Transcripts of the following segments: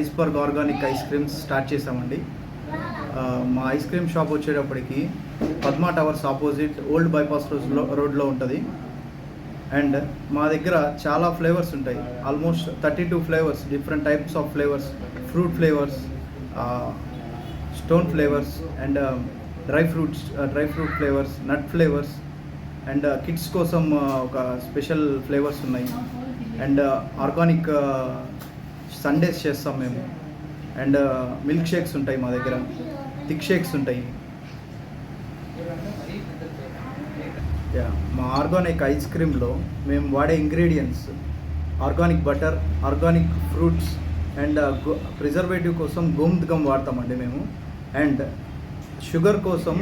Iceberg organic ice creams start చేశామండి. మా ice cream shop వచ్చేటప్పటికి Padma towers opposite old bypass రోడ్లో రోడ్లో ఉంటుంది. అండ్ మా దగ్గర చాలా ఫ్లేవర్స్ ఉంటాయి. Almost thirty two flavours different types of flavours fruit flavours stone flavours and dry fruits dry fruit flavours nut flavours and kids కోసం ఒక స్పెషల్ ఫ్లేవర్స్ ఉన్నాయి. అండ్ ఆర్గానిక్ సండేస్ చేస్తాం మేము. అండ్ మిల్క్ షేక్స్ ఉంటాయి మా దగ్గర. Thick shakes ఉంటాయి. Yeah మా ఆర్గానిక్ ఐస్ క్రీమ్లో మేము వాడే ingredients organic butter organic fruits and preservative కోసం గోమృతకం వాడతామండి మేము. అండ్ షుగర్ కోసం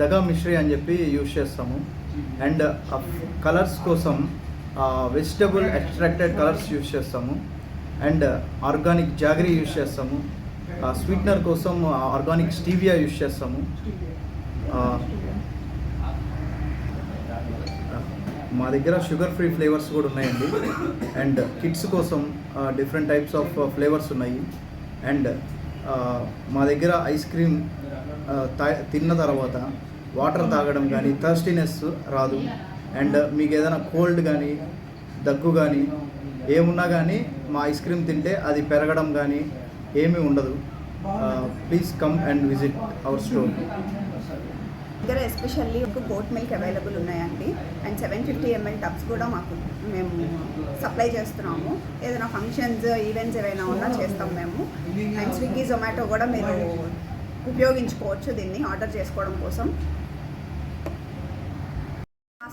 దగా మిశ్రీ అని చెప్పి యూజ్ చేస్తాము. అండ్ కలర్స్ uh, కోసం వెజిటబుల్ ఎక్స్ట్రాక్టెడ్ కలర్స్ యూజ్ చేస్తాము. అండ్ ఆర్గానిక్ జాగరీ యూజ్ చేస్తాము. స్వీట్నర్ కోసం ఆర్గానిక్ స్టీవియా యూజ్ చేస్తాము. మా దగ్గర షుగర్ ఫ్రీ ఫ్లేవర్స్ కూడా ఉన్నాయండి. అండ్ కిడ్స్ కోసం డిఫరెంట్ టైప్స్ ఆఫ్ ఫ్లేవర్స్ ఉన్నాయి. అండ్ మా దగ్గర ఐస్ క్రీమ్ తిన్న తర్వాత వాటర్ తాగడం కానీ థర్స్టీనెస్ రాదు. అండ్ మీకు ఏదైనా కోల్డ్ కానీ దగ్గు కానీ ఏమున్నా కానీ మా ఐస్ క్రీమ్ తింటే అది పెరగడం కానీ ఏమీ ఉండదు. Please come and visit our store. దగ్గర ఎస్పెషల్లీ ఒక గోట్ మిల్క్ అవైలబుల్ ఉన్నాయండి. And seven fifty ML tubs కూడా మాకు మేము సప్లై చేస్తున్నాము. ఏదైనా ఫంక్షన్స్ ఈవెంట్స్ ఏవైనా ఉన్నా చేస్తాం మేము. అండ్ స్విగ్గీ జొమాటో కూడా మీరు ఉపయోగించుకోవచ్చు దీన్ని ఆర్డర్ చేసుకోవడం కోసం.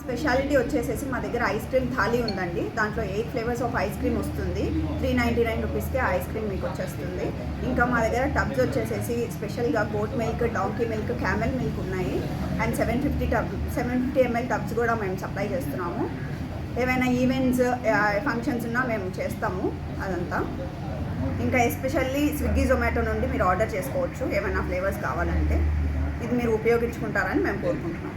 స్పెషాలిటీ వచ్చేసేసి మా దగ్గర ఐస్ క్రీమ్ థాలీ ఉందండి. దాంట్లో eight flavours of ice cream వస్తుంది. త్రీ నైంటీ నైన్ రూపీస్కే ఐస్ క్రీమ్ మీకు వచ్చేస్తుంది. ఇంకా మా దగ్గర టబ్స్ వచ్చేసేసి స్పెషల్గా goat milk donkey milk camel milk ఉన్నాయి. And seven fifty tub seven fifty ML tubs కూడా మేము సప్లై చేస్తున్నాము. ఏవైనా ఈవెంట్స్ ఫంక్షన్స్ ఉన్నా మేము చేస్తాము అదంతా. ఇంకా ఎస్పెషల్లీ స్విగ్గీ జొమాటో నుండి మీరు ఆర్డర్ చేసుకోవచ్చు. ఏమైనా ఫ్లేవర్స్ కావాలంటే. ఇది మీరు ఉపయోగించుకుంటారని మేము కోరుకుంటున్నాం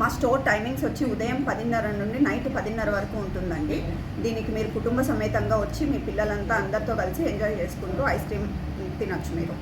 మా స్టోర్ టైమింగ్స్ వచ్చి ఉదయం పదిన్నర నుండి నైట్ పదిన్నర వరకు ఉంటుందండి. దీనికి మీరు కుటుంబ సమేతంగా వచ్చి మీ పిల్లలంతా అందరితో కలిసి ఎంజాయ్ చేసుకుంటూ ఐస్ క్రీమ్ తినొచ్చు మీరు.